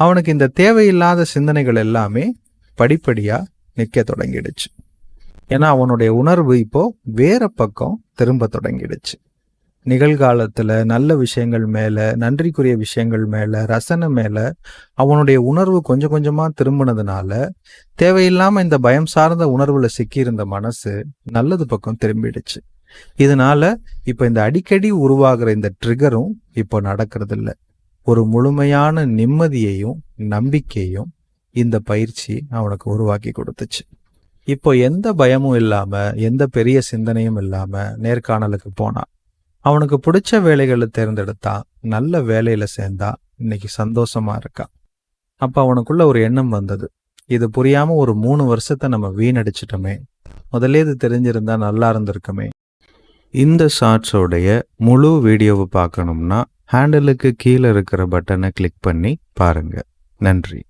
அவனுக்கு இந்த தேவையில்லாத சிந்தனைகள் எல்லாமே படிப்படியா நிற்க தொடங்கிடுச்சு. ஏன்னா அவனுடைய உணர்வு இப்போ வேற பக்கம் திரும்ப தொடங்கிடுச்சு. நிகழ்காலத்தில் நல்ல விஷயங்கள் மேலே நன்றிக்குரிய விஷயங்கள் மேலே ரசனை மேலே அவனுடைய உணர்வு கொஞ்சம் கொஞ்சமாக திரும்பினதுனால தேவையில்லாமல் இந்த பயம் சார்ந்த உணர்வில் சிக்கியிருந்த மனசு நல்லது பக்கம் திரும்பிடுச்சு. இதனால இப்போ இந்த அடிக்கடி உருவாகிற இந்த ட்ரிகரும் இப்போ நடக்கிறது ஒரு முழுமையான நிம்மதியையும் நம்பிக்கையும் இந்த பயிற்சி அவனுக்கு உருவாக்கி கொடுத்துச்சு. இப்போ எந்த பயமும் இல்லாம எந்த பெரிய சிந்தனையும் இல்லாம நேர்காணலுக்கு போனான் அவனுக்கு பிடிச்ச வேலைகளை தேர்ந்தெடுத்தான் நல்ல வேலையில சேர்ந்தா இன்னைக்கு சந்தோஷமா இருக்கான் அப்ப அவனுக்குள்ள ஒரு எண்ணம் வந்தது. இது புரியாம ஒரு மூணு வருஷத்தை நம்ம வீணடிச்சிட்டோமே. முதல்ல இது தெரிஞ்சிருந்தா நல்லா இருந்திருக்குமே. இந்த ஷார்ட்ஸோடைய முழு வீடியோவை பார்க்கணும்னா ஹேண்டலுக்கு கீழே இருக்கிற பட்டனை கிளிக் பண்ணி பாருங்க. நன்றி.